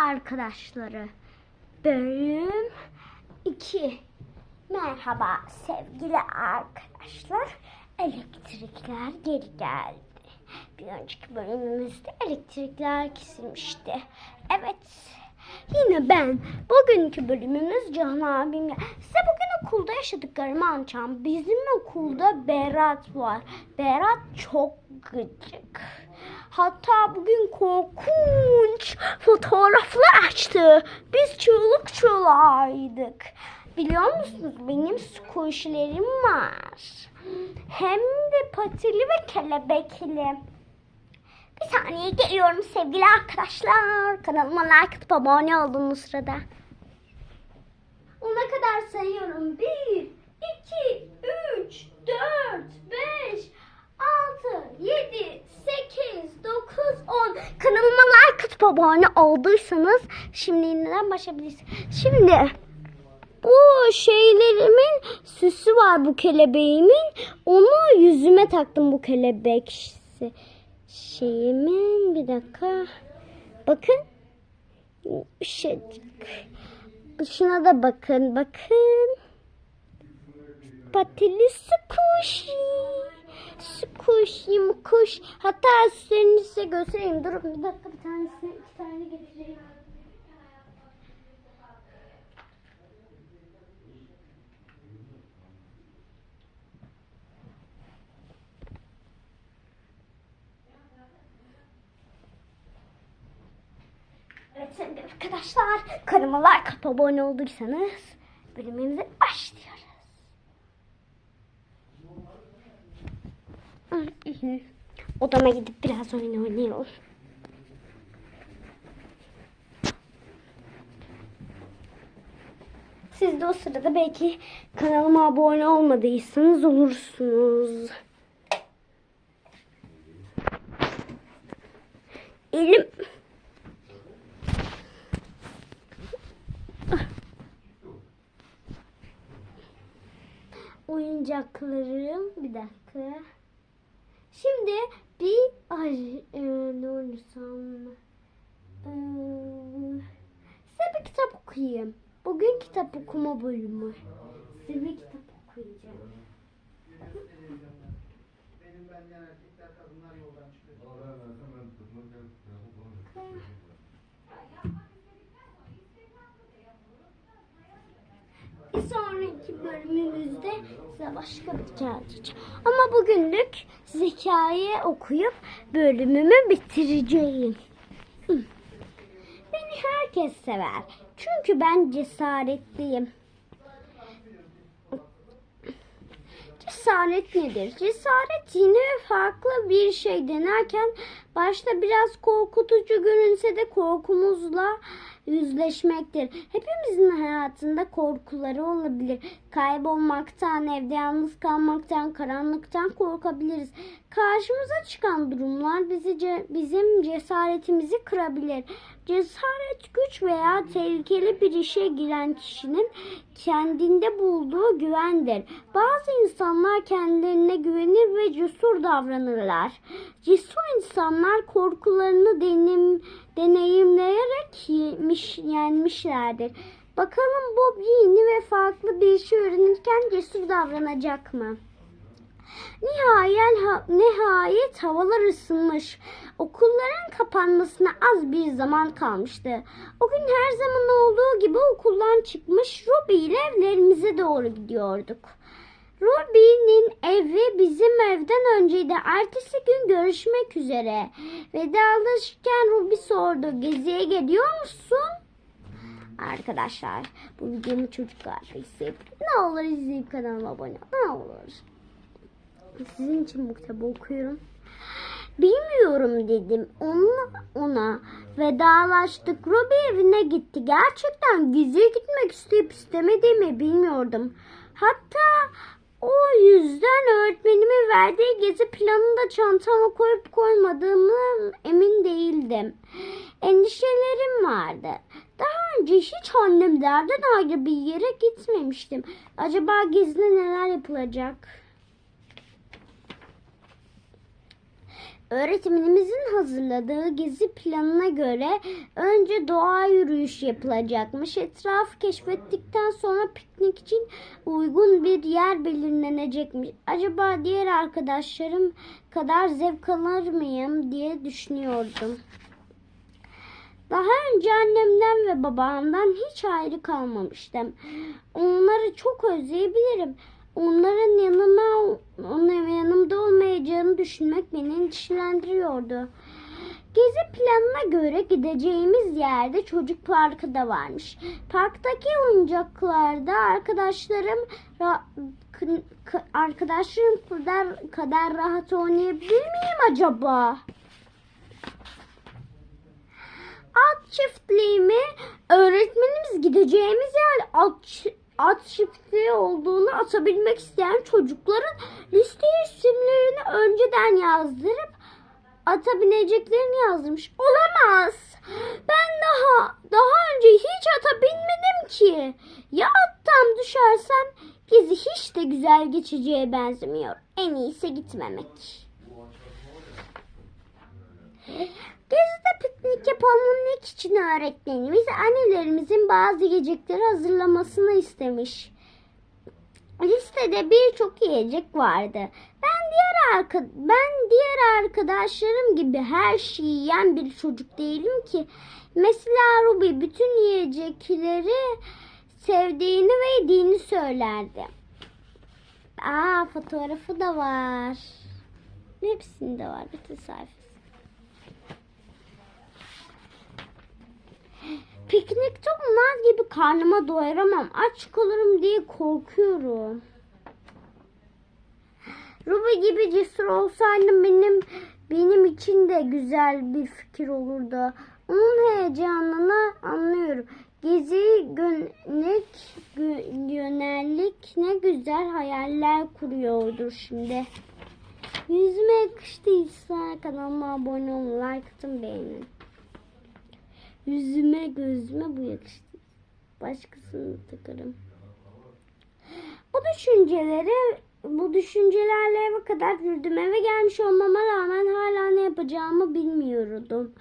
arkadaşları. Bölüm 2. Merhaba sevgili arkadaşlar. Elektrikler geri geldi. Bir önceki bölümümüzde elektrikler kesilmişti. Evet. Yine ben. Bugünkü bölümümüz Can abimle. Size bugün okulda yaşadıklarımı anlatacağım. Bizim okulda Berat var. Berat çok gıcık. Hatta bugün korkunç fotoğraflar açtı. Biz çığlık çığlağıydık. Biliyor musunuz benim squishlerim var. Hem de patili ve kelebekli. Saniye geliyorum sevgili arkadaşlar. Kanalıma like atıp abone bu sırada. Ona kadar sayıyorum. 1, 2, 3, 4, 5, 6, 7, 8, 9, 10. Kanalıma like atıp abone olduysanız şimdi yeniden başlayabilirsiniz. Şimdi bu şeylerimin süsü var bu kelebeğimin. Onu yüzüme taktım bu kelebek şeyimin. Bir dakika. Bakın. Şey, şuna da bakın. Bakın. Patili squishy. Squishy kuş. Hatta size göstereyim. Durun bir dakika bir tanesini iki tane getireyim. Sevgili arkadaşlar kanalıma like abone olduysanız bölümümüze başlıyoruz. Odama gidip biraz oyun oynayalım. Siz de o sırada belki kanalıma abone olmadıysanız olursunuz. Elim oyuncaklarım bir dakika. Şimdi bir ay e, ne oynasam e, size bir kitap okuyayım. Bugün kitap okuma bölümü. Size bir kitap okuyacağım. Benim benden erkekler kadınlar yoldan çıkıyor. Bir sonraki bölümümüzde size başka bir hikaye açacağım. Ama bugünlük size hikaye okuyup bölümümü bitireceğim. Beni herkes sever. Çünkü ben cesaretliyim. Cesaret nedir? Cesaret yeni ve farklı bir şey denerken başta biraz korkutucu görünse de korkumuzla yüzleşmektir. Hepimizin hayatında korkuları olabilir. Kaybolmaktan, evde yalnız kalmaktan, karanlıktan korkabiliriz. Karşımıza çıkan durumlar bizi ce- bizim cesaretimizi kırabilir. Cesaret güç veya tehlikeli bir işe giren kişinin kendinde bulduğu güvendir. Bazı insanlar kendilerine güvenir ve cesur davranırlar. Cesur insanlar korkularını denim, deneyimleyerek yemiş, yenmişlerdir. Bakalım Bob yeni ve farklı bir şey öğrenirken cesur davranacak mı? Nihayet, ha- nihayet havalar ısınmış. Okulların kapanmasına az bir zaman kalmıştı. O gün her zaman olduğu gibi okuldan çıkmış Ruby ile evlerimize doğru gidiyorduk. Ruby'nin evi bizim evden önceydi. Ertesi gün görüşmek üzere. Vedalaşırken Ruby sordu. Geziye gidiyor musun? Arkadaşlar bu videomu çocuklar izleyip ne olur izleyip kanalıma abone ol. Ne olur. Sizin için bu kitabı okuyorum. Bilmiyorum dedim. Ona, ona vedalaştık. Ruby evine gitti. Gerçekten geziye gitmek isteyip istemediğimi bilmiyordum. Hatta o yüzden öğretmenimin verdiği gezi planında çantama koyup koymadığımı emin değildim. Endişelerim vardı. Daha önce hiç annemlerden ayrı bir yere gitmemiştim. Acaba gezide neler yapılacak? Öğretmenimizin hazırladığı gezi planına göre önce doğa yürüyüş yapılacakmış. Etrafı keşfettikten sonra piknik için uygun bir yer belirlenecekmiş. Acaba diğer arkadaşlarım kadar zevk alır mıyım diye düşünüyordum. Daha önce annemden ve babamdan hiç ayrı kalmamıştım. Onları çok özleyebilirim. Onların yanına düşünmek beni endişelendiriyordu. Gezi planına göre gideceğimiz yerde çocuk parkı da varmış. Parktaki oyuncaklarda arkadaşlarım arkadaşlarım kadar, kadar rahat oynayabilir miyim acaba? At çiftliğimi öğretmenimiz gideceğimiz yer at, at çiftliği olduğunu atabilmek isteyen çocukların listeye isimlerini önceden yazdırıp ata bineceklerini yazdırmış. Olamaz. Ben daha daha önce hiç ata binmedim ki. Ya attan düşersem gezi hiç de güzel geçeceğe benzemiyor. En iyisi gitmemek. Gezide piknik yapabilmek için öğretmenimiz annelerimizin bazı yiyecekleri hazırlamasını istemiş. Listede birçok yiyecek vardı. Ben diğer arka, ben diğer arkadaşlarım gibi her şeyi yiyen bir çocuk değilim ki. Mesela Ruby bütün yiyecekleri sevdiğini ve yediğini söylerdi. Aa fotoğrafı da var. Hepsinde var bütün Piknikte onlar gibi karnıma doyuramam. Aç kalırım diye korkuyorum. Ruby gibi cesur olsaydım benim benim için de güzel bir fikir olurdu. Onun heyecanını anlıyorum. Gezi gö- yönelik ne güzel hayaller kuruyordur şimdi. Yüzüme yakıştıysa kanalıma abone olun, like atın, beğenin. Yüzüme gözüme bu yakıştı. Başkasını takarım. Bu düşünceleri bu düşüncelerle eve kadar yürüdüm. Eve gelmiş olmama rağmen hala ne yapacağımı bilmiyordum.